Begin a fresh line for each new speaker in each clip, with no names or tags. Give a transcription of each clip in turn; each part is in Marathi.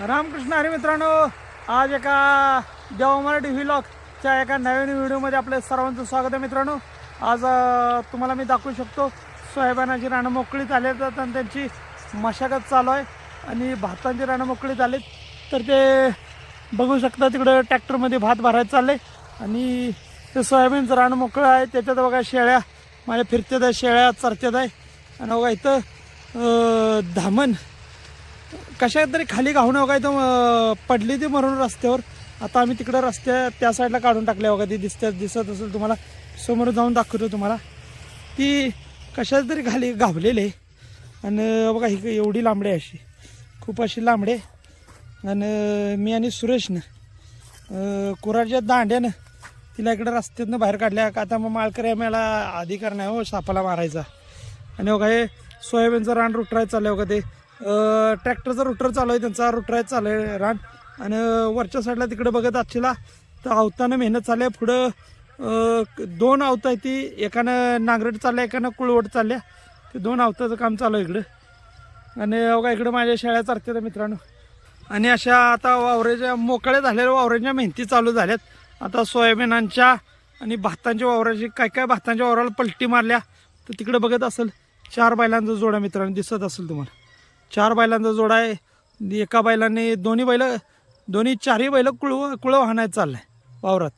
रामकृष्ण हरी मित्रांनो आज एका देवा मराठी व्हिलॉगच्या एका नवीन व्हिडिओमध्ये आपले सर्वांचं स्वागत आहे मित्रांनो. आज तुम्हाला मी दाखवू शकतो सोयाबीनाची रानं मोकळीत आले तर आणि त्यांची मशागत चालू आहे आणि भातांची रानं मोकळीत आलीत. तर ते बघू शकता तिकडं ट्रॅक्टरमध्ये भात भरायचं चाललंय आणि ते सोयाबीनचं रानं मोकळं आहे. त्याच्यात बघा शेळ्या माझ्या फिरत्यात आहे शेळ्या चरत्यात आहे. आणि बघा इथं धामण कशा तरी खाली घाऊन वगैरे तर पडली ती मरून रस्त्यावर. आता आम्ही तिकडं रस्त्या त्या साईडला काढून टाकल्या वगैरे. ती दिसते दिसत असेल तुम्हाला. समोर जाऊन दाखवतो तुम्हाला. ती कशा तरी खाली गावलेली आहे. आणि बघा ही एवढी लांबडी आहे अशी. खूप अशी लांबडे आहे. आणि मी आणि सुरेशनं कुराडच्या दांड्यानं तिला इकडं रस्त्यातनं बाहेर काढल्या. का आता मग माळकरी आम्हाला अधिकार नाही हो सापाला मारायचा. आणि बघा हे सोयाबीनचं रान रुटरायचं चाललं आहे बघा ते. ट्रॅक्टरचा रुटर चालू आहे त्यांचा रुटरायचं चालू आहे रान. आणि वरच्या साईडला तिकडे बघत आजचीला तर अवतानं मेहनत चालली आहे. पुढं दोन आवत आहे ती. एकानं नांगरट चालल्या एकानं कुळवट चालल्या. ते दोन आवताचं काम चालू आहे इकडं. आणि बघा इकडं माझ्या शाळा चालतात मित्रांनो. आणि अशा आता वावरेच्या मोकळ्या झालेल्या वावराच्या मेहनती चालू झाल्यात. आता सोयाबीनांच्या आणि भातांच्या वावराची काय काय भातांच्या वावराला पलटी मारल्या. तर तिकडे बघत असेल चार बैलांचा जोडा मित्रांनो दिसत असेल तुम्हाला. चार बैलांचा जोडा आहे. एका बैलाने दोन्ही बैल दोन्ही चारही बैल कुळ कुळं हाणायचं चाललं आहे वावरात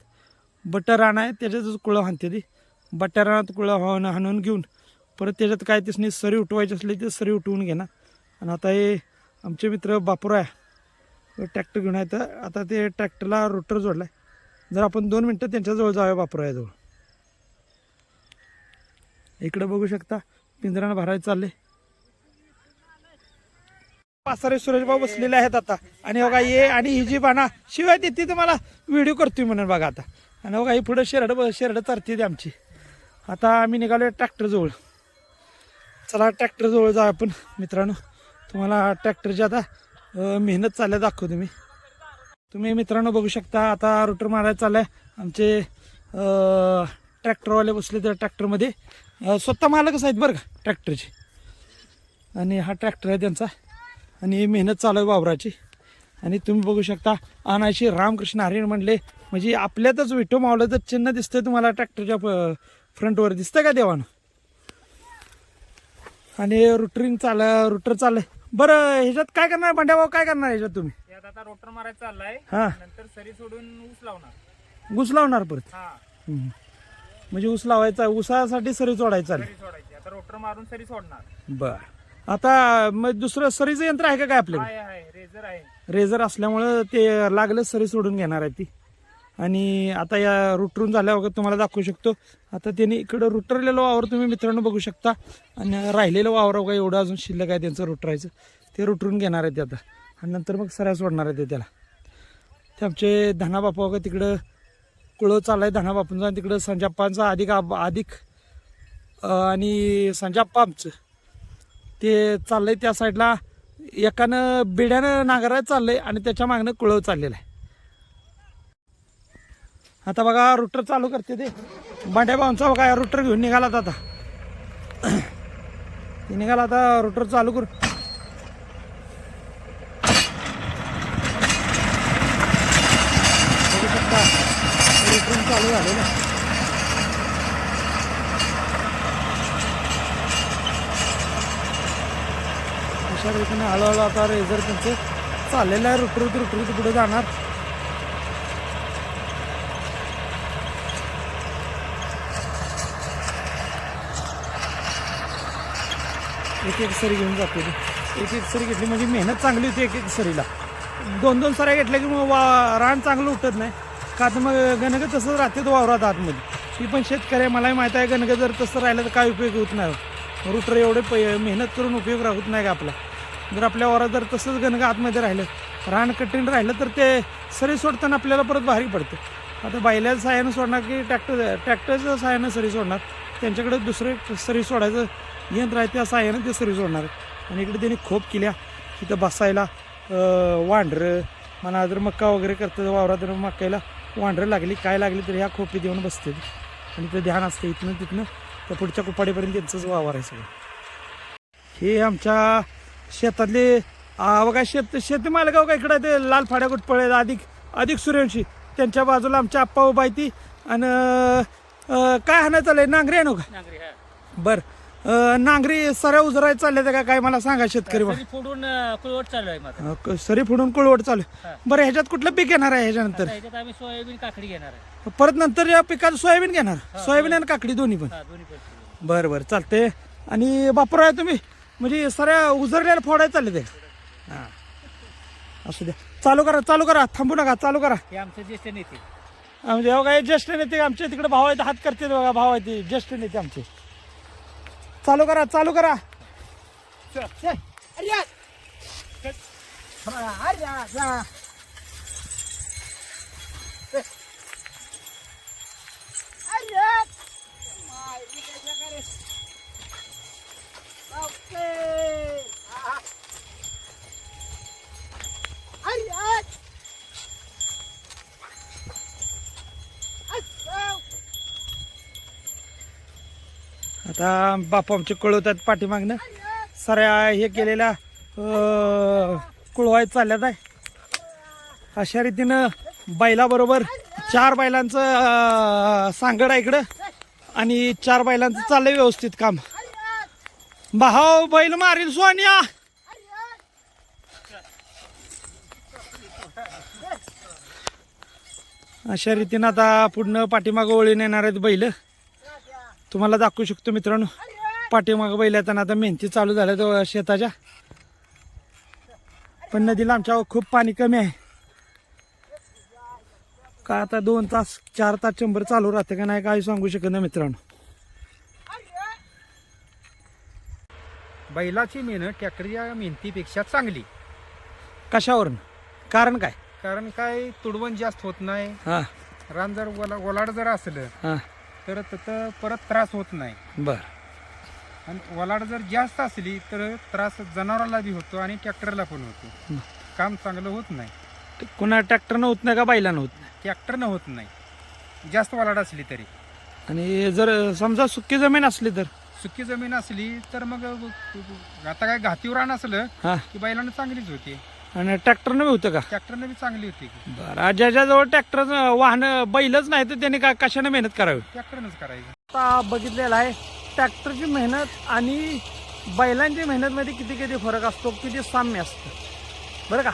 बटर आहे त्याच्यातच कुळं हाणते ती. बट्ट्या रानात कुळं हाण हाणून घेऊन परत त्याच्यात काय तिसनी सरी उठवायची असली ते सरी उठवून घेणार. आणि आता हे आमचे मित्र बापुराय ट्रॅक्टर घेऊन आहे तर आता ते ट्रॅक्टरला रोटर जोडला आहे जर आपण दोन मिनटं त्यांच्याजवळ जाऊया बापुरायाजवळ. इकडं बघू शकता पिंजरानं भरायला चालले. पासारे सुरेशभाऊ बसलेले आहेत आता. आणि हो बघा ये आणि ही जी बाणा शिवाय देते तुम्हाला व्हिडिओ करतोय म्हणून बघा आता. आणि हो बघा ही पुढं शेरड शेरड तरते ती आमची. आता आम्ही निघालोय ट्रॅक्टर जवळ. चला ट्रॅक्टर जवळ जाऊ आपण. मित्रांनो तुम्हाला ट्रॅक्टरची आता मेहनत चालल्या दाखवतो मी. तुम्ही मित्रांनो बघू शकता आता रोटर मारायला चाललाय. आमचे ट्रॅक्टरवाले बसले त्या ट्रॅक्टरमध्ये स्वतः मालकच आहेत बरं का ट्रॅक्टरचे आणि हा ट्रॅक्टर आहे त्यांचा. आणि मेहनत चालू आहे वावराची. आणि तुम्ही बघू शकता अनाशी रामकृष्ण हरिण म्हणले म्हणजे आपल्यातच विठो मावलं तर चिन्ह दिसतंय तुम्हाला ट्रॅक्टरच्या फ्रंटवर दिसतंय का देवानं? आणि रुटरिंग चाल रुटर चाललंय. बरं ह्याच्यात काय करणार? भाऊ काय करणार ह्याच्यात तुम्ही?
यात आता रोटर मारायचा चाललाय.
हा.
नंतर सरी सोडून ऊस लावणार.
ऊस लावणार परत?
हा.
हम्म. म्हणजे ऊस लावायचा ऊसासाठी सरी चोडायचं
सरी सोडायची. आता रोटर मारून सरी सोडणार.
बर. आता मग दुसरं सरीचं यंत्र आहे का काय आपल्याकडे?
आहे आहे. रेझर आहे.
रेझर असल्यामुळं ते लागलं सरी सोडून घेणार आहे ती. आणि आता या रुटरून झाल्यावर तुम्हाला दाखवू शकतो. आता त्यांनी इकडं रुटरलेलं वावर तुम्ही मित्रांनो बघू शकता. आणि राहिलेलं वावर बघा एवढं अजून शिल्लक आहे त्यांचं रुटरायचं ते रुटरून घेणार आहे ते आता. आणि नंतर मग सऱ्या सोडणार आहे ते त्याला. ते आमचे धनाबापा बघा तिकडं कुळं चाललाय धनाबापूंचा आणि तिकडं संजाप्पांचा अधिक अधिक आणि संजाप्पा आमचं. ते चाललंय त्या साईडला. एकानं बिड्यानं नांगरायला चाललंय आणि त्याच्या मागनं कुळव चाललेलं आहे. आता बघा रुटर चालू करते ते. बांड्या भाऊंचा बघा रुटर घेऊन निघाला आता. ते निघाला आता रुटर चालू करू बघू शकता रुटरिंग चालू झालेलं अशा रीतीने हळूहळू आता रेझर त्यांचं चाललेलं आहे. रुटरूत रुटरूत पुढे जाणार. एक एक सरी घेऊन जाते एक एक सरी घेतली म्हणजे मेहनत चांगली होती एक एक सरीला. दोन दोन सऱ्या घेतल्या की मग वा रान चांगलं उठत नाही. का तर मग गणग तसंच राहते तो वावरात आतमध्ये. ती पण शेतकरी आहे मलाही माहीत आहे गणग जर तसं राहिलं तर काय उपयोग होत नाही. रुटर एवढे पै मेहनत करून उपयोग राहत नाही का आपला? जर आपल्या वावरात जर तसंच गणग आतमध्ये राहिलं रान कठीण राहिलं तर ते सरी सोडताना आपल्याला परत भारी पडतं. आता बैलाच्या साह्यानं सोडणार की ट्रॅक्टर ट्रॅक्टरच्या साह्यानं सरी सोडणार? त्यांच्याकडे दुसरे सरी सोडायचं यंत्र आहे त्या साह्यानं ते सरी सोडणार. आणि इकडे त्यांनी खोप केल्या. तिथं बसायला वांढरं म्हणा जर मक्का वगैरे करतं वावरात जर मक्कायला वांढरं लागली काय लागली तर ह्या खोपीत येऊन बसते आणि ते ध्यान असतं इथनं तिथनं त्या पुढच्या कुपाडीपर्यंत त्यांचंच वावर आहे सगळं. हे आमच्या शेतातले बघा शेत शेती मालगाव का इकडं ते लाल फाड्या पळे अधिक अधिक सूर्यवंशी. त्यांच्या बाजूला आमच्या आप्पा उभा आहे ती. आणि काय हाणं चाललंय? नांगरी आहे का? बर. नांगरी सऱ्या उजराय चालल्या का? काय मला सांगा शेतकरी
फोडून कुळवट चालू
सरी फुडून कुळवट चालू आहे. बरं ह्याच्यात कुठलं पीक येणार आहे ह्याच्यानंतर?
आम्ही सोयाबीन काकडी घेणार आहे.
परत नंतर या पिकात सोयाबीन घेणार? सोयाबीन आणि काकडी दोन्ही पण. बरं बरं चालते आणि बापर आहे तुम्ही? म्हणजे सऱ्या उजरलेल्या फोडायला चालले ते. हां. असू द्या. चालू करा चालू करा. थांबू नका चालू करा.
हे आमचे ज्येष्ठ नेते.
म्हणजे बघा हे ज्येष्ठ नेते आमचे तिकडे भाव आहेत हात करते बघा भाव आहे ते ज्येष्ठ नेते आमचे. चालू करा चालू करा. आता बापू आमचे कळवतात पाठीमागनं. सऱ्या हे केलेल्या कुळवाय चालल्यात आहे. अशा रीतीनं बैलाबरोबर चार बैलांचं सांगड आहे इकडं. आणि चार बैलांचं चाललंय व्यवस्थित काम. भाऊ बैल मारील सोनिया. अशा रीतीनं आता पुढनं पाठीमागं ओळी येणार आहेत बैल. तुम्हाला दाखवू शकतो मित्रांनो. पाठीमागं बैल येताना आता मेहनती चालू झाल्या तो शेताच्या. पण नदीला आमच्या खूप पाणी कमी आहे. का आता दोन तास चार तास चंबर चालू राहते का नाही काही सांगू शकत नाही मित्रांनो.
बैलाची मेहनत ट्रॅक्टरच्या मेहनतीपेक्षा चांगली.
कशावरून? कारण काय?
कारण काय तुडवण जास्त होत नाही.
हा.
रान जर ओला ओलाड जर असलं
हा.
तर तिथं परत त्रास होत नाही.
बर.
आणि ओलाड जर जास्त असली तर त्रास जनावराला बी होतो आणि ट्रॅक्टरला पण होतो. काम चांगलं होत नाही.
कुणा ट्रॅक्टरनं होत नाही का बैलानं होत नाही?
ट्रॅक्टरनं होत नाही. जास्त ओलाड असली तरी.
आणि जर समजा सुकी जमीन असली तर?
सुकी जमीन असली तर मग आता काय घातीवर रान असलं
हा.
की बैलानं चांगलीच होती.
आणि ट्रॅक्टरनं बी होतं का?
ट्रॅक्टरनं बी चांगली होती.
बरं ज्याच्याजवळ ट्रॅक्टर वाहन बैलच नाही तर त्याने का कशाने मेहनत करावी?
ट्रॅक्टरनंच करायचं.
आता बघितलेला आहे ट्रॅक्टरची मेहनत आणि बैलांची मेहनतमध्ये किती किती फरक असतो किती साम्य असतं. बरं का?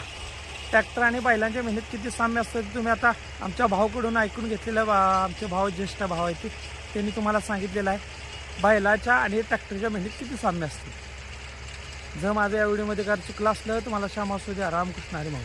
ट्रॅक्टर आणि बैलांच्या मेहनत किती साम्य असतं ते तुम्ही आता आमच्या भावाकडून ऐकून घेतलेलं बा आमचे भाव ज्येष्ठ भाव आहेत ते. त्यांनी तुम्हाला सांगितलेलं आहे बैलाच्या आणि ट्रॅक्टरच्या मेहनत किती साम्य असते. जर माझ्या या व्हिडिओमध्ये काय चुकलं असलं तर मला श्याम असू द्या. रामकृष्ण हरी भाऊ